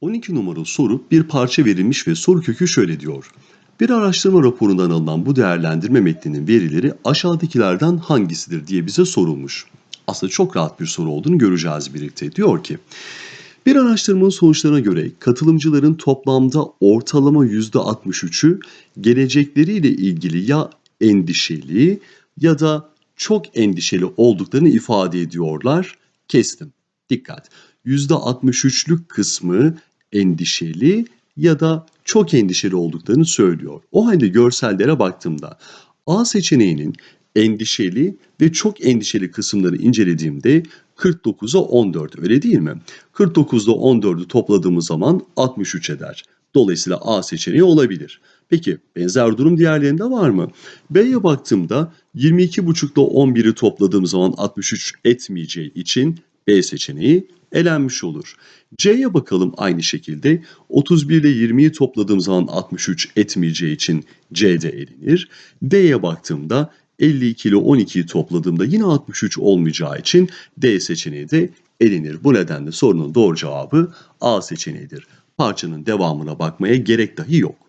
12 numaralı soru bir parça verilmiş ve soru kökü şöyle diyor. Bir araştırma raporundan alınan bu değerlendirme metninin verileri aşağıdakilerden hangisidir diye bize sorulmuş. Aslında çok rahat bir soru olduğunu göreceğiz birlikte. Diyor ki bir araştırmanın sonuçlarına göre katılımcıların toplamda ortalama %63'ü gelecekleriyle ilgili ya endişeli ya da çok endişeli olduklarını ifade ediyorlar. Kestim. Dikkat. %63'lük kısmı endişeli ya da çok endişeli olduklarını söylüyor. O halde görsellere baktığımda A seçeneğinin endişeli ve çok endişeli kısımları incelediğimde 49'a 14 öyle değil mi? 49'da 14'ü topladığımız zaman 63 eder. Dolayısıyla A seçeneği olabilir. Peki benzer durum diğerlerinde var mı? B'ye baktığımda 22,5 ile 11'i topladığım zaman 63 etmeyeceği için B seçeneği elenmiş olur. C'ye bakalım aynı şekilde 31 ile 20'yi topladığım zaman 63 etmeyeceği için C de elenir. D'ye baktığımda 52 ile 12'yi topladığımda yine 63 olmayacağı için D seçeneği de elenir. Bu nedenle sorunun doğru cevabı A seçeneğidir. Parçanın devamına bakmaya gerek dahi yok.